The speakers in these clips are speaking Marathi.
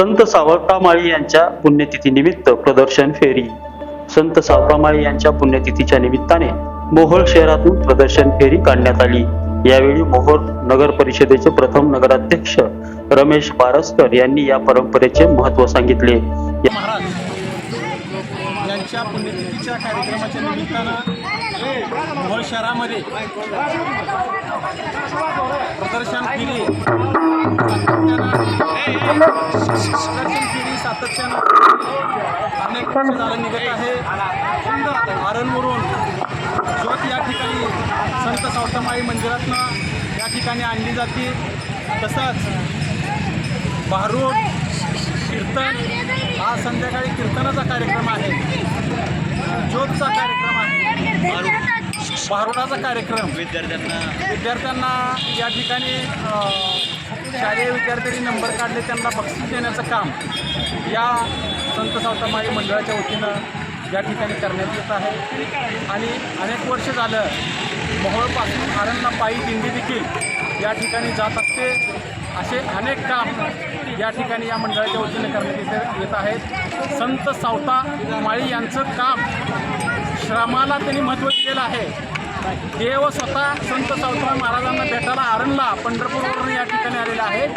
संत सावरकामाळी यांच्या पुण्यतिथीनिमित्त प्रदर्शन फेरी. संत सावकामाळी यांच्या पुण्यतिथीच्या निमित्ताने मोहोळ शहरातून प्रदर्शन फेरी काढण्यात आली. यावेळी मोहोळ नगर परिषदेचे प्रथम नगराध्यक्ष रमेश पारसकर यांनी या परंपरेचे महत्त्व सांगितले. यांच्या पुण्यतिथीच्या कार्यक्रमाच्या निमित्तानं मोहोळ शहरामध्ये प्रदर्शन फेरी प्रदर्शन फेरी सातत्यानं अनेक वर्ष झालं निघत आहे आरणवरून ज्योत या ठिकाणी संत सावतामाई मंदिरातनं या ठिकाणी आणली जाते तसंच भारूड कीर्तन हा संध्याकाळी कीर्तनाचा कार्यक्रम आहे. ज्योतचा कार्यक्रम आहे. भारुडाचा कार्यक्रम. विद्यार्थ्यांना. विद्यार्थ्यांना या ठिकाणी शालेय विद्यार्थ्यांनी नंबर काढले त्यांना बक्षीस देण्याचं काम या संत सावतामाळी मंडळाच्या वतीनं या ठिकाणी करण्यात येत आहे. आणि अनेक वर्ष झालं मोहोळपासून आरणला पायी दिंडी देखील या ठिकाणी जात असते. असे अनेक काम या ठिकाणी या मंडळाच्या वतीने करण्यात येत येत आहेत. संत सावता माळी यांचं काम श्रमाला त्यांनी महत्त्व दिलेलं आहे. देव स्वतः संत सावता महाराजांना भेटायला आरणला पंढरपूरवरून या ठिकाणी आलेला आहे.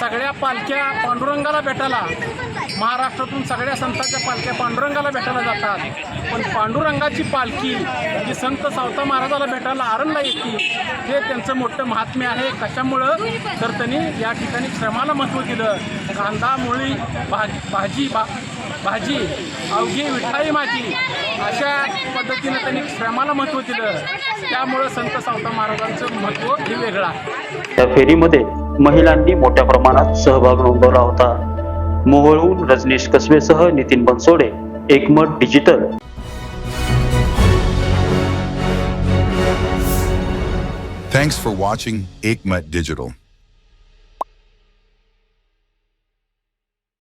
सगळ्या पालख्या पांडुरंगाला भेटायला. महाराष्ट्रातून सगळ्या संतांच्या पालख्या पांडुरंगाला भेटायला जातात. पण पांडुरंगाची पालखी जी संत सावता महाराजाला भेटायला आरणला येते हे त्यांचं मोठं महात्म्य आहे. कशामुळं तर त्यांनी या ठिकाणी श्रमाला महत्त्व दिलं. कांदा मुळी भा भाजी भा भाजी अवघी विठाई माझी अशा पद्धतीनं त्यांनी श्रमाला महत्त्व दिलं. त्यामुळं संत सावता महाराजांचं महत्त्व हे वेगळं आहे. फेरीमध्ये महिलांनी मोठ्या प्रमाणात सहभाग नोंदवला होता. मोहोळहून रजनीश कसबेसह नितीन बनसोडे एकमत digital Thanks for watching Aikmat Digital.